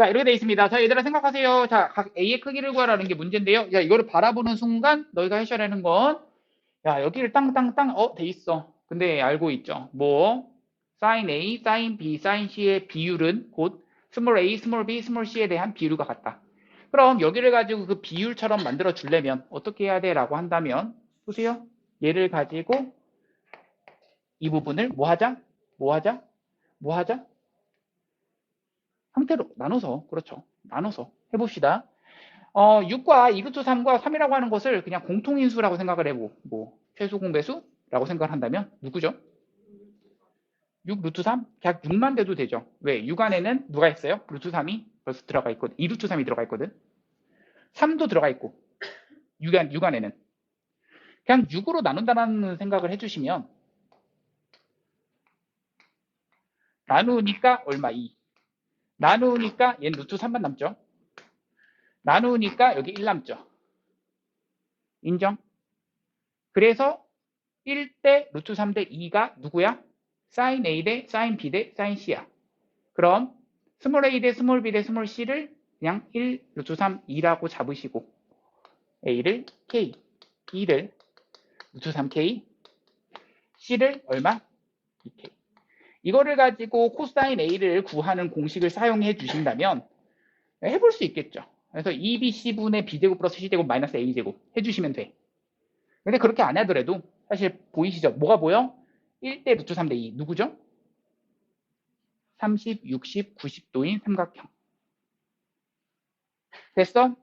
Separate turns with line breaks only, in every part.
자, 이렇게 돼 있습니다. 자, 얘들아 생각하세요. 자, 각 A의 크기를 구하라는 게 문제인데요. 자, 이거를 바라보는 순간 너희가 해셔야 하는 건, 야, 여기를 땅땅땅, 어, 돼 있어. 근데 알고 있죠. 뭐, sin A, sin B, sin C의 비율은 곧 스몰 a, 스몰 b, 스몰 c에 대한 비율과 같다. 그럼 여기를 가지고 그 비율처럼 만들어 주려면 어떻게 해야 돼? 라고 한다면 보세요. 얘를 가지고 이 부분을 뭐 하자? 뭐 하자? 뭐 하자? 형태로 나눠서 그렇죠. 나눠서 해봅시다. 어, 6과 2루트 3과 3이라고 하는 것을 그냥 공통인수라고 생각을 해보. 뭐 최소 공배수라고 생각을 한다면 누구죠? 6 루트 3? 그냥 6만 돼도 되죠. 왜? 6 안에는 누가 있어요? 루트 3이 벌써 들어가 있거든. 2 루트 3이 들어가 있거든. 3도 들어가 있고 6, 안, 6 안에는 그냥 6으로 나눈다는 생각을 해주시면 나누니까 얼마? 2 나누니까 얘는 루트 3만 남죠. 나누니까 여기 1 남죠. 인정? 그래서 1대 루트 3 대 2가 누구야? sin A 대 sin B 대 sin C야. 그럼 스몰 a 대 스몰 b 대 스몰 c를 그냥 1 루트 3 2라고 잡으시고 a를 k, b를 루트 3k, c를 얼마? 2k. 이거를 가지고 코사인 a를 구하는 공식을 사용해 주신다면 해볼 수 있겠죠. 그래서 2bc분의 b제곱 플러스 c제곱 마이너스 a제곱 해주시면 돼. 근데 그렇게 안 하더라도 사실 보이시죠? 뭐가 보여? 1대 루트 3대 2 누구죠? 30, 60, 90도인 삼각형. 됐어?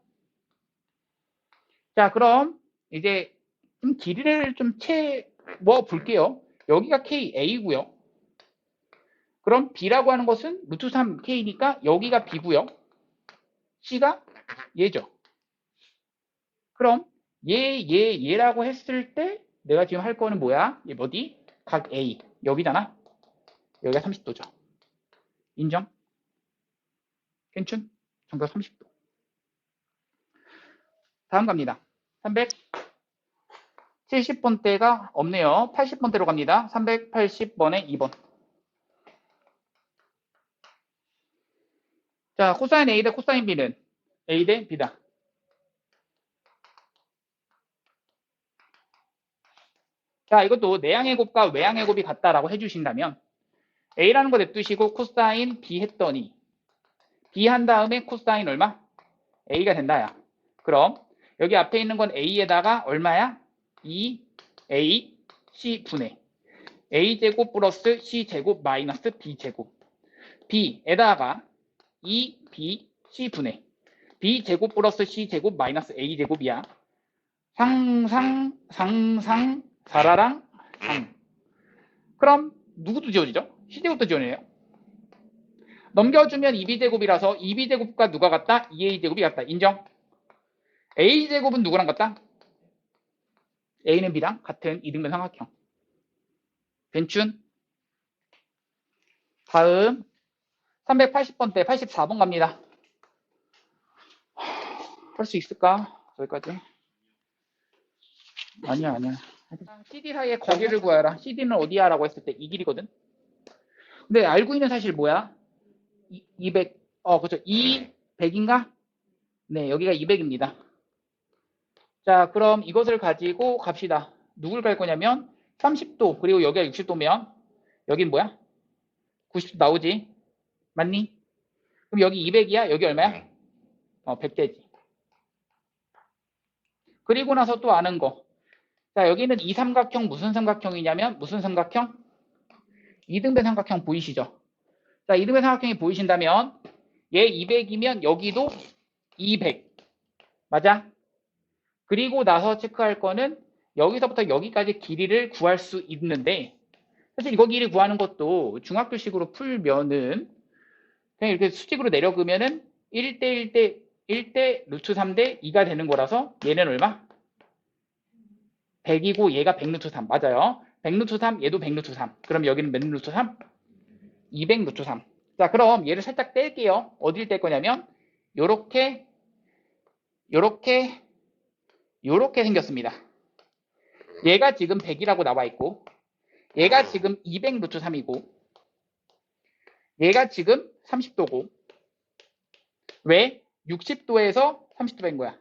자, 그럼 이제 좀 길이를 좀 채워 볼게요. 여기가 KA고요. 그럼 B라고 하는 것은 루트 3K니까 여기가 B고요. C가 얘죠. 그럼 얘, 얘, 얘라고 했을 때 내가 지금 할 거는 뭐야? 얘 어디? 각 A. 여기잖아. 여기가 30도죠. 인정? 괜춘? 정답 30도. 다음 갑니다. 370번대가 없네요. 80번대로 갑니다. 380번에 2번. 자, 코사인 A 대 코사인 B는 A 대 B다. 자, 이것도 내양의 곱과 외양의 곱이 같다라고 해주신다면 A라는 거 냅두시고 코사인 B 했더니 B 한 다음에 코사인 얼마? A가 된다야. 그럼 여기 앞에 있는 건 A에다가 얼마야? 2A C분의 A제곱 플러스 C제곱 마이너스 B제곱 B에다가 2B C분의 B제곱 플러스 C제곱 마이너스 A제곱이야. 상상 상상 사라랑 상. 그럼 누구도 지워지죠? C제곱도 지워내요. 넘겨주면 2B제곱이라서 2B제곱과 누가 같다? 2A제곱이 같다. 인정? A제곱은 누구랑 같다? A는 B랑 같은 이등변 삼각형. 괜춘? 다음 380번대 84번 갑니다. 할 수 있을까? 여기까지. 아니야 아니야. CD 사이의 거리를 구하라. CD는 어디야? 라고 했을 때 이 길이거든. 근데 알고 있는 사실 뭐야? 200, 어, 그죠. 200인가? 네, 여기가 200입니다. 자, 그럼 이것을 가지고 갑시다. 누굴 갈 거냐면 30도, 그리고 여기가 60도면 여긴 뭐야? 90도 나오지? 맞니? 그럼 여기 200이야? 여기 얼마야? 어, 100대지. 그리고 나서 또 아는 거. 자, 여기는 이 삼각형 무슨 삼각형이냐면 무슨 삼각형? 이등변 삼각형 보이시죠? 자, 이등변 삼각형이 보이신다면 얘 200이면 여기도 200. 맞아? 그리고 나서 체크할 거는 여기서부터 여기까지 길이를 구할 수 있는데 사실 이거 길이 구하는 것도 중학교식으로 풀면은 그냥 이렇게 수직으로 내려그면은 1대 1대 1대 루트 3대 2가 되는 거라서 얘는 얼마? 100이고 얘가 100 루트 3 맞아요. 100 루트 3 얘도 100 루트 3 그럼 여기는 몇 루트 3? 200 루트 3 자 그럼 얘를 살짝 뗄게요. 어딜 뗄 거냐면 요렇게 요렇게 요렇게 생겼습니다. 얘가 지금 100이라고 나와 있고 얘가 지금 200 루트 3이고 얘가 지금 30도고 왜? 60도에서 30도 뺀 거야.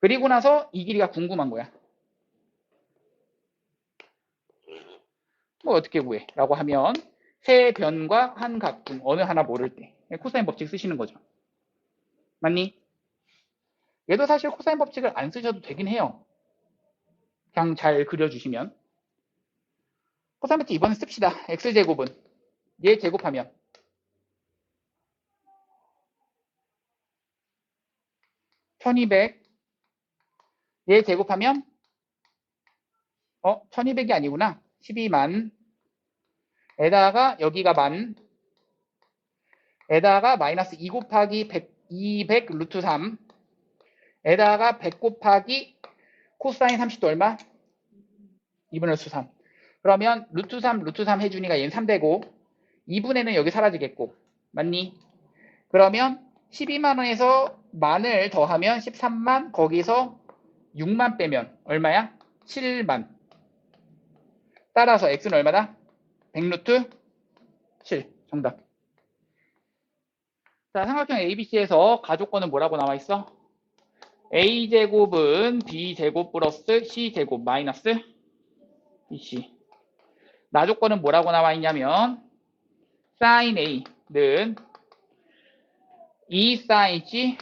그리고 나서 이 길이가 궁금한 거야. 뭐 어떻게 구해? 라고 하면 세 변과 한각중 어느 하나 모를 때 코사인 법칙 쓰시는 거죠. 맞니? 얘도 사실 코사인 법칙을 안 쓰셔도 되긴 해요. 그냥 잘 그려주시면. 코사인 법칙 이번엔 씁시다. x제곱은 얘 제곱하면 (1200) 얘 제곱하면 어? 1200이 아니구나 12만 에다가 여기가 만 에다가 마이너스 2 곱하기 100, 200 루트 3 에다가 100 곱하기 코사인 30도 얼마? 2분의 루트 3 그러면 루트 3 루트 3 해주니까 얘는 3되고 2분의는 여기 사라지겠고 맞니? 그러면 12만 원에서 만을 더하면 13만 거기서 6만 빼면 얼마야? 7만 따라서 x는 얼마다? 100루트 7 정답 자 삼각형 ABC에서 가족권은 뭐라고 나와 있어? A제곱은 B제곱 플러스 C제곱 마이너스 BC 나조건은 뭐라고 나와 있냐면 sin A는 2 sin C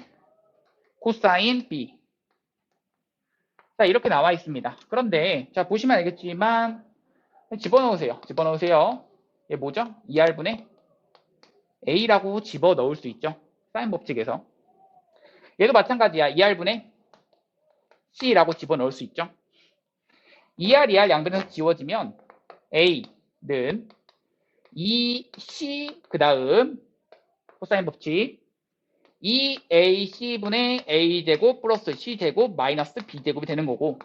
코사인 B. 자 이렇게 나와 있습니다. 그런데 자 보시면 알겠지만 집어넣으세요. 집어넣으세요. 얘 뭐죠? 2R분의 A라고 집어넣을 수 있죠? 사인 법칙에서. 얘도 마찬가지야. 2R분의 C라고 집어넣을 수 있죠? 2R, 2R 양변에서 지워지면 A는 2C 그 다음 코사인 법칙 2AC분의 A제곱 플러스 C제곱 마이너스 B제곱이 되는 거고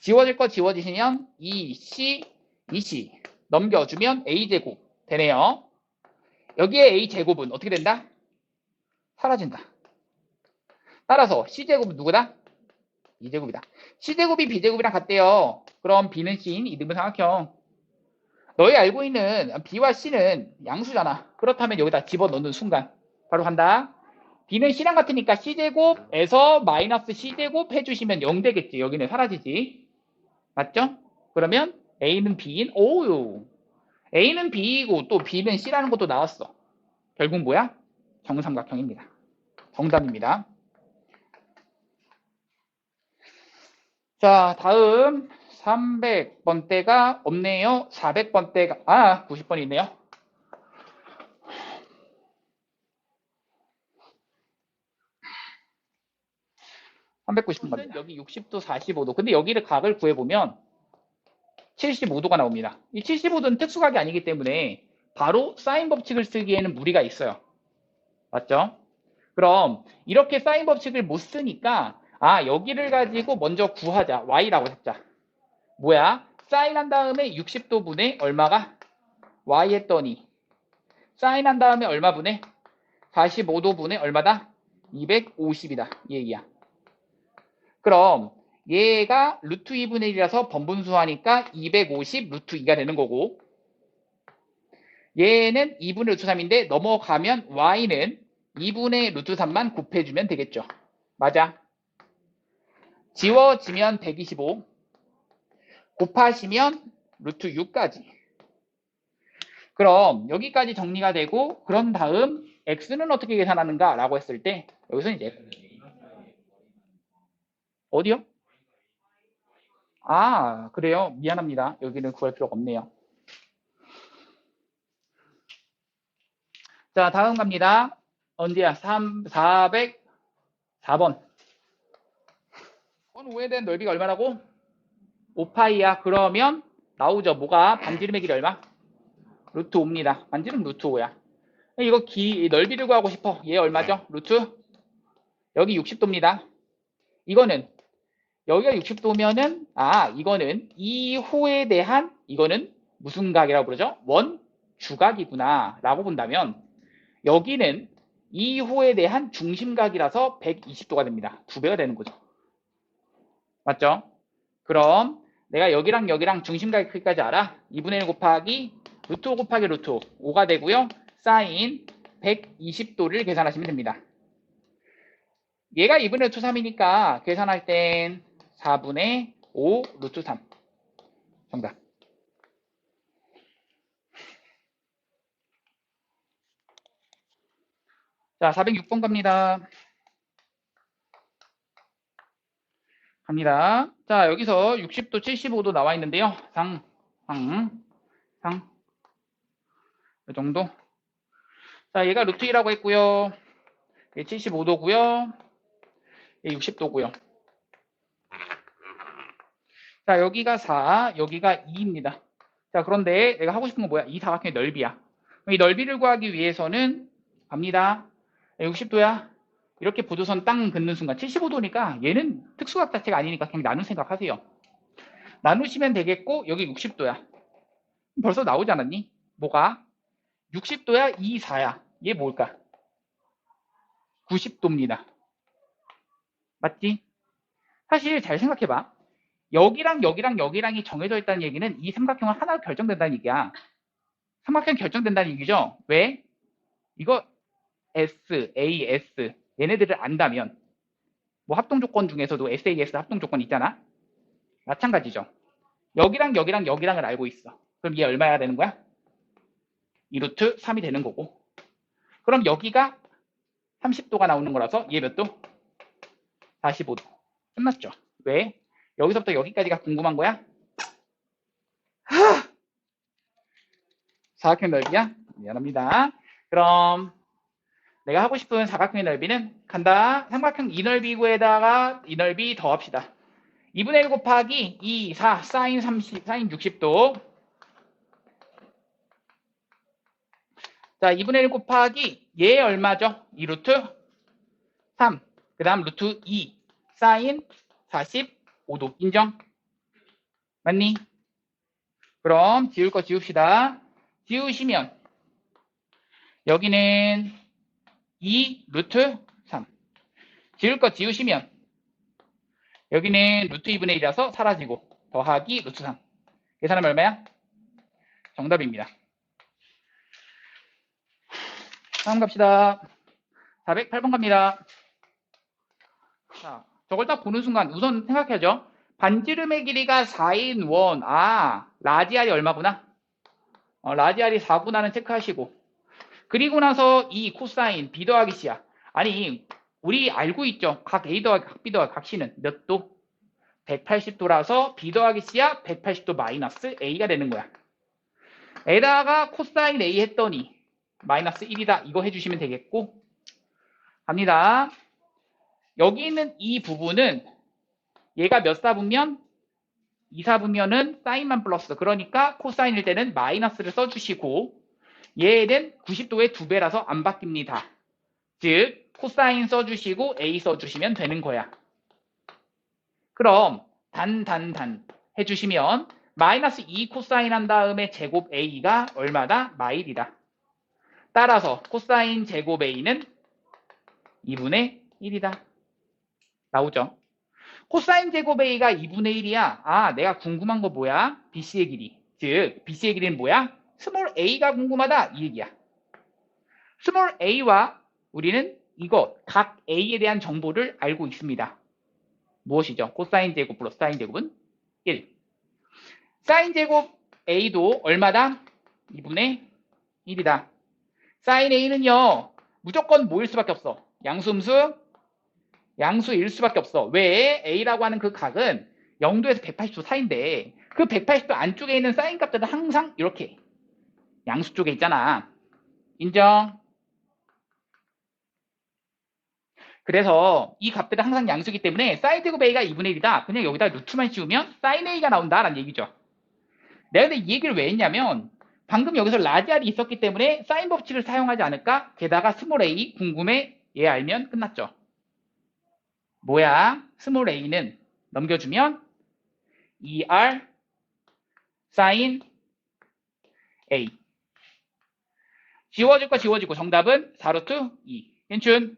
지워질 거 지워지시면 2C, 2C 넘겨주면 A제곱 되네요. 여기에 A제곱은 어떻게 된다? 사라진다. 따라서 C제곱은 누구다? 2제곱이다. C제곱이 B제곱이랑 같대요. 그럼 B는 C인 이등분 삼각형. 너희 알고 있는 B와 C는 양수잖아. 그렇다면 여기다 집어넣는 순간 바로 간다. B는 C랑 같으니까 C제곱에서 마이너스 C제곱 해주시면 0 되겠지. 여기는 사라지지. 맞죠? 그러면 A는 B인 오유. A는 B이고 또 B는 C라는 것도 나왔어. 결국 뭐야? 정삼각형입니다. 정답입니다. 자, 다음 300번대가 없네요. 400번대가 아, 90번이 있네요. (390번) 여기 60도 45도. 근데 여기를 각을 구해보면 75도가 나옵니다. 이 75도는 특수각이 아니기 때문에 바로 사인 법칙을 쓰기에는 무리가 있어요. 맞죠? 그럼 이렇게 사인 법칙을 못 쓰니까 아 여기를 가지고 먼저 구하자. y라고 했자. 뭐야? 사인한 다음에 60도 분의 얼마가 y 했더니 사인한 다음에 얼마 분의 45도 분의 얼마다? 250이다. 이 얘기야 그럼 얘가 루트 2분의 1이라서 번분수하니까 250 루트 2가 되는 거고 얘는 2분의 루트 3인데 넘어가면 y는 2분의 루트 3만 곱해주면 되겠죠. 맞아. 지워지면 125 곱하시면 루트 6까지 그럼 여기까지 정리가 되고 그런 다음 x는 어떻게 계산하는가 라고 했을 때 여기서 이제 어디요? 아, 그래요? 미안합니다. 여기는 구할 필요가 없네요. 자, 다음 갑니다. 언제야? 3, 404번. 건 대한 넓이가 얼마라고? 5파이야. 그러면 나오죠. 뭐가? 반지름의 길이 얼마? 루트 5입니다. 반지름 루트 5야. 이거 기, 넓이를 구하고 싶어. 얘 얼마죠? 루트? 여기 60도입니다. 이거는 여기가 60도면은 아 이거는 이 호에 대한 이거는 무슨 각이라고 부르죠? 원 주각이구나 라고 본다면 여기는 이 호에 대한 중심각이라서 120도가 됩니다. 두 배가 되는 거죠. 맞죠? 그럼 내가 여기랑 여기랑 중심각의 크기까지 알아? 2분의 1 곱하기 루트 5 곱하기 루트 5가 되고요. 사인 120도를 계산하시면 됩니다. 얘가 2분의 루트 3이니까 계산할 땐 4분의 5 루트 3. 정답. 자, 406번 갑니다. 갑니다. 자, 여기서 60도, 75도 나와 있는데요. 상, 상, 상. 이 정도. 자, 얘가 루트 2라고 했고요. 얘 75도고요. 얘 60도고요. 자, 여기가 4, 여기가 2입니다. 자, 그런데 내가 하고 싶은 건 뭐야? 이 사각형의 넓이야. 이 넓이를 구하기 위해서는 갑니다. 60도야. 이렇게 보조선 땅 긋는 순간 75도니까 얘는 특수각 자체가 아니니까 그냥 나눌 생각하세요. 나누시면 되겠고 여기 60도야. 벌써 나오지 않았니? 뭐가? 60도야 2, 4야. 얘 뭘까? 90도입니다. 맞지? 사실 잘 생각해봐. 여기랑 여기랑 여기랑이 정해져 있다는 얘기는 이 삼각형은 하나로 결정된다는 얘기야. 삼각형 결정된다는 얘기죠. 왜? 이거 S, A, S 얘네들을 안다면 뭐 합동 조건 중에서도 SAS 합동 조건 있잖아. 마찬가지죠. 여기랑 여기랑 여기랑을 알고 있어. 그럼 얘 얼마야 되는 거야? 2루트 3이 되는 거고. 그럼 여기가 30도가 나오는 거라서 얘 몇 도? 45도. 끝났죠. 왜? 여기서부터 여기까지가 궁금한 거야? 하! 사각형 넓이야? 미안합니다. 그럼 내가 하고 싶은 사각형의 넓이는 간다. 삼각형 이 넓이 구에다가 이 넓이 더합시다. 2분의 1 곱하기 2, 4, 사인 30, 사인 60도. 자, 2분의 1 곱하기 얘 얼마죠? 2 루트 3. 그 다음 루트 2, 사인 45도. 인정? 맞니? 그럼 지울 거 지웁시다. 지우시면 여기는 2 루트 3. 지울 거 지우시면 여기는 루트 2분의 1이라서 사라지고 더하기 루트 3. 계산하면 얼마야? 정답입니다. 다음 갑시다. 408번 갑니다. 자, 저걸 딱 보는 순간 우선 생각해야죠. 반지름의 길이가 4인 원. 아, 라지알이 얼마구나? 어, 라지알이 4구나는 체크하시고 그리고 나서 이 코사인 B 더하기 C야. 아니 우리 알고 있죠. 각 A 더하기 각 B 더하기 각 C는 몇 도? 180도라서 B 더하기 C야 180도 마이너스 A가 되는 거야. 에다가 코사인 A 했더니 마이너스 1이다. 이거 해주시면 되겠고 갑니다. 여기 있는 이 부분은 얘가 몇 사분면? 2사분면은 사인만 플러스 그러니까 코사인일 때는 마이너스를 써주시고 얘는 90도의 두 배라서 안 바뀝니다. 즉 코사인 써주시고 A 써주시면 되는 거야. 그럼 단단단 해주시면 마이너스 2 코사인 한 다음에 제곱 A가 얼마다? 마일이다. 따라서 코사인 제곱 A는 2분의 1이다. 나오죠? 코사인 제곱 A가 2분의 1이야. 아, 내가 궁금한 거 뭐야? BC의 길이. 즉, BC의 길이는 뭐야? 스몰 a가 궁금하다 이 얘기야. 스몰 a와 우리는 이거 각 a에 대한 정보를 알고 있습니다. 무엇이죠? 코사인 제곱 플러스 사인 제곱은 1. 사인 제곱 a도 얼마다? 2분의 1이다. 사인 a는요. 무조건 뭐일 수밖에 없어? 양수음수? 양수일 수밖에 없어. 왜? a라고 하는 그 각은 0도에서 180도 사이인데 그 180도 안쪽에 있는 사인 값들은 항상 이렇게 양수 쪽에 있잖아. 인정? 그래서 이 값들은 항상 양수기 때문에 사인 제곱 a가 2분의 1이다. 그냥 여기다 루트만 씌우면 사인 a가 나온다라는 얘기죠. 내가 근데 이 얘기를 왜 했냐면 방금 여기서 라지알이 있었기 때문에 사인 법칙을 사용하지 않을까? 게다가 스몰 a 궁금해 얘 알면 끝났죠. 뭐야? 스몰 a는 넘겨주면 2r 사인 a 지워질 거 지워지고 정답은 4루트 2. 괜춘.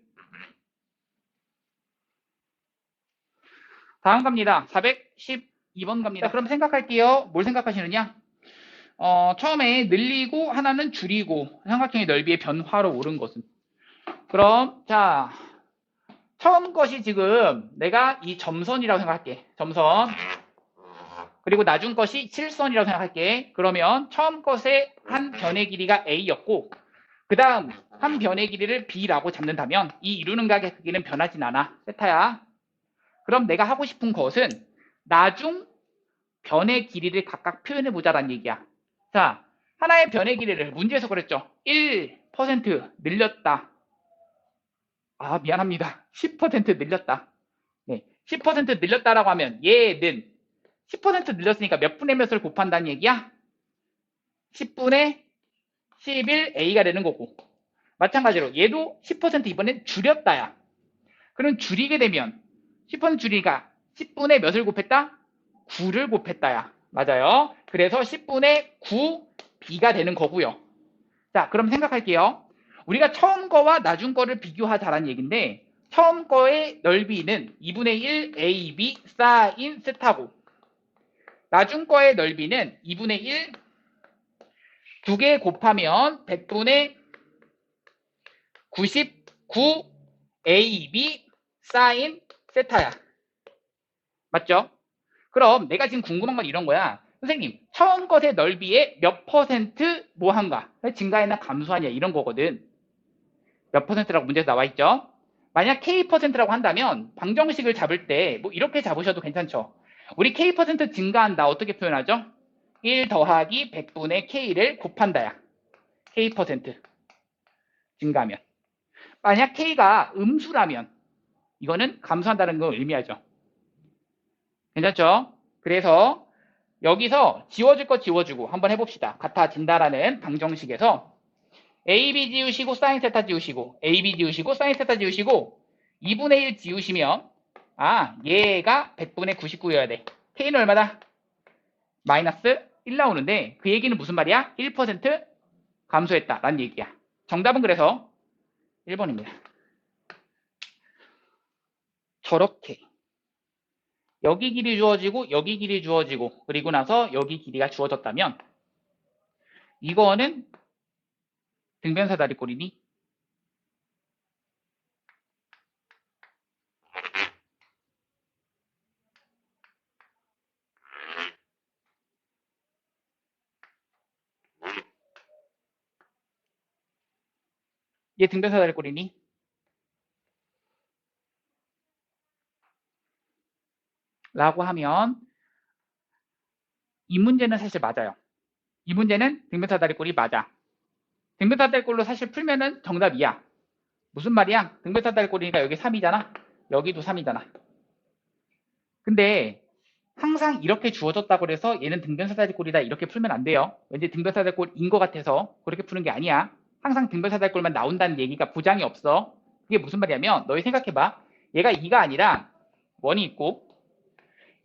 다음 갑니다. 412번 갑니다. 자, 그럼 생각할게요. 뭘 생각하시느냐? 어, 처음에 늘리고 하나는 줄이고 삼각형의 넓이의 변화로 오른 것은. 그럼 자 처음 것이 지금 내가 이 점선이라고 생각할게. 점선. 그리고 나중 것이 실선이라고 생각할게. 그러면 처음 것의 한 변의 길이가 A였고 그 다음 한 변의 길이를 B라고 잡는다면 이 이루는 각의 크기는 변하진 않아. 세타야. 그럼 내가 하고 싶은 것은 나중 변의 길이를 각각 표현해 보자라는 얘기야. 자, 하나의 변의 길이를 문제에서 그랬죠. 1% 늘렸다. 아, 미안합니다. 10% 늘렸다. 네, 10% 늘렸다라고 하면 얘는 10% 늘렸으니까 몇 분의 몇을 곱한다는 얘기야? 10분의 11a가 되는 거고 마찬가지로 얘도 10% 이번엔 줄였다야. 그럼 줄이게 되면 10% 줄이니까 10분의 몇을 곱했다? 9를 곱했다야. 맞아요. 그래서 10분의 9b가 되는 거고요. 자, 그럼 생각할게요. 우리가 처음 거와 나중 거를 비교하자라는 얘기인데 처음 거의 넓이는 2분의 1 AB 사인 세타고 나중 거의 넓이는 2분의 1 두 개 곱하면 100분의 99 AB 사인 세타야. 맞죠? 그럼 내가 지금 궁금한 건 이런 거야. 선생님, 처음 것의 넓이의 몇 퍼센트 뭐한가? 증가했나 감소하냐 이런 거거든. 몇 퍼센트라고 문제에서 나와 있죠? 만약 K%라고 한다면 방정식을 잡을 때 뭐 이렇게 잡으셔도 괜찮죠. 우리 K% 증가한다 어떻게 표현하죠? 1 더하기 100분의 K를 곱한다야. K% 증가하면. 만약 K가 음수라면 이거는 감소한다는 걸 의미하죠. 괜찮죠? 그래서 여기서 지워질 거 지워주고 한번 해봅시다. 같아진다라는 방정식에서 AB 지우시고 사인 세타 지우시고 AB 지우시고 사인 세타 지우시고 2분의 1 지우시면 아 얘가 100분의 99여야 돼. K는 얼마다? 마이너스 1 나오는데 그 얘기는 무슨 말이야? 1% 감소했다 라는 얘기야. 정답은 그래서 1번입니다. 저렇게 여기 길이 주어지고 여기 길이 주어지고 그리고 나서 여기 길이가 주어졌다면 이거는 등변사 다리꼴이니? 얘 등변사 다리꼴이니? 라고 하면 이 문제는 사실 맞아요. 이 문제는 등변사 다리꼴이 맞아. 다리꼴로 사실 풀면은 정답이야. 무슨 말이야? 등변사 다리꼴이니까 여기 3이잖아. 여기도 3이잖아. 근데 항상 이렇게 주어졌다고 해서 얘는 등변사 다리꼴이다 이렇게 풀면 안 돼요. 왠지 등변사 다리꼴인 것 같아서 그렇게 푸는 게 아니야. 항상 등변사 다리꼴만 나온다는 얘기가 부장이 없어. 그게 무슨 말이냐면 너희 생각해봐. 얘가 2가 아니라 1이 있고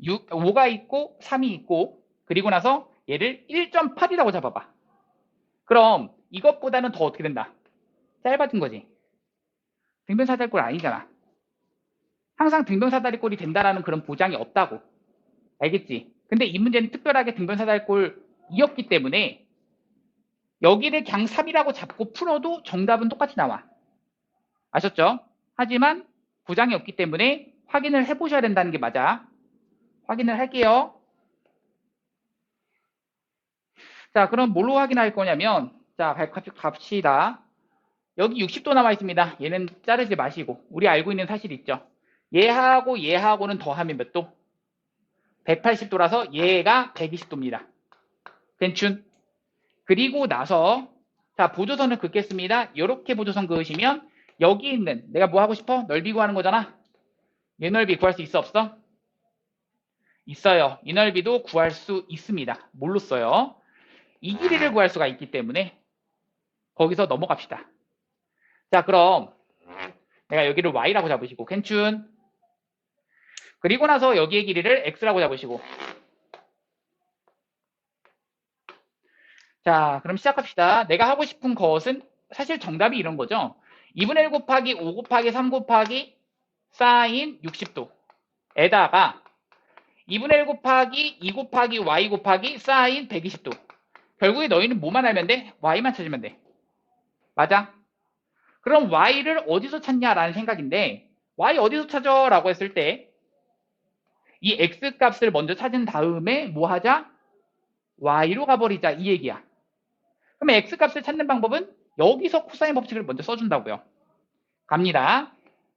6, 5가 있고 3이 있고 그리고 나서 얘를 1.8이라고 잡아봐. 그럼 이것보다는 더 어떻게 된다? 짧아진 거지. 등변사다리꼴 아니잖아. 항상 등변사다리꼴이 된다라는 그런 보장이 없다고. 알겠지? 근데 이 문제는 특별하게 등변사다리꼴이었기 때문에 여기를 그냥 3이라고 잡고 풀어도 정답은 똑같이 나와. 아셨죠? 하지만 보장이 없기 때문에 확인을 해보셔야 된다는 게 맞아. 확인을 할게요. 자, 그럼 뭘로 확인할 거냐면, 자, 갑시다. 여기 60도 남아 있습니다. 얘는 자르지 마시고, 우리 알고 있는 사실 있죠? 얘하고 얘하고는 더하면 몇 도? 180도라서 얘가 120도입니다. 괜춘? 그리고 나서, 자, 보조선을 긋겠습니다. 이렇게 보조선 그으시면, 여기 있는, 내가 뭐 하고 싶어? 넓이 구하는 거잖아? 얘 넓이 구할 수 있어, 없어? 있어요. 이 넓이도 구할 수 있습니다. 뭘로 써요? 이 길이를 구할 수가 있기 때문에 거기서 넘어갑시다. 자, 그럼 내가 여기를 y라고 잡으시고 괜춘 그리고 나서 여기의 길이를 x라고 잡으시고 자, 그럼 시작합시다. 내가 하고 싶은 것은 사실 정답이 이런 거죠. 2분의 1 곱하기 5 곱하기 3 곱하기 사인 60도 에다가 2분의 1 곱하기 2 곱하기 y 곱하기 사인 120도. 결국에 너희는 뭐만 알면 돼? y만 찾으면 돼. 맞아? 그럼 y를 어디서 찾냐라는 생각인데 y 어디서 찾아? 라고 했을 때 이 x 값을 먼저 찾은 다음에 뭐 하자? y로 가버리자 이 얘기야. 그러면 x 값을 찾는 방법은 여기서 코사인 법칙을 먼저 써준다고요. 갑니다.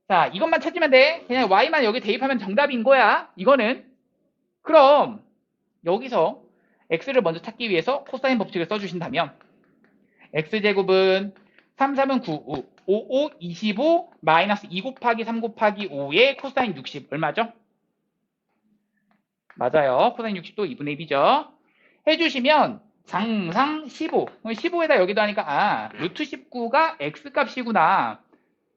자, 이것만 찾으면 돼. 그냥 y만 여기 대입하면 정답인 거야. 이거는. 그럼 여기서 x를 먼저 찾기 위해서 코사인 법칙을 써주신다면 x제곱은 3, 3은 9, 5, 5, 5, 25, 마이너스 2 곱하기 3 곱하기 5의 코사인 60 얼마죠? 맞아요. 코사인 60도 2분의 1이죠. 해주시면 장상 15. 15에다 여기도 하니까 아 루트 19가 x값이구나.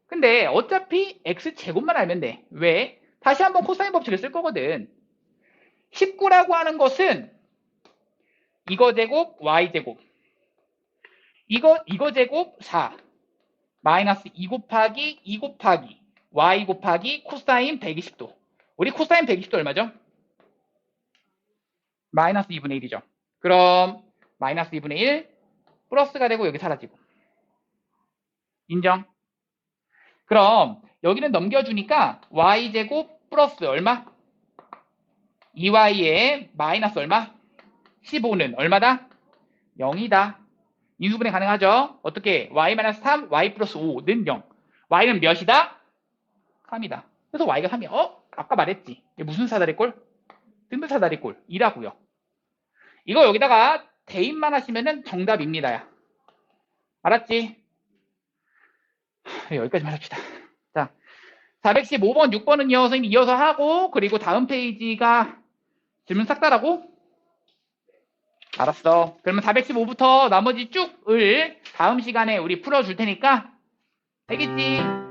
근데 어차피 x제곱만 알면 돼. 왜? 다시 한번 코사인 법칙을 쓸 거거든. 19라고 하는 것은 이거 제곱 y제곱 이거 이거 제곱 4 마이너스 2 곱하기 2 곱하기 y 곱하기 코사인 120도 우리 코사인 120도 얼마죠? 마이너스 2분의 1이죠. 그럼 마이너스 2분의 1 플러스가 되고 여기 사라지고 인정? 그럼 여기는 넘겨주니까 y제곱 플러스 얼마? 2y에 마이너스 얼마? 15는 얼마다? 0이다. 인수분해 가능하죠? 어떻게? y-3, y 플러스 5는 0. y는 몇이다? 3이다. 그래서 y가 3이야. 어? 아까 말했지. 무슨 사다리꼴? 뜬들사다리꼴. 2라고요. 이거 여기다가 대입만 하시면은 정답입니다. 야. 알았지? 하, 여기까지만 합시다. 자, 415번, 6번은요, 선생님 이어서 하고, 그리고 다음 페이지가 질문 싹 다라고? 알았어. 그러면 415부터 나머지 쭉을 다음 시간에 우리 풀어줄 테니까, 알겠지?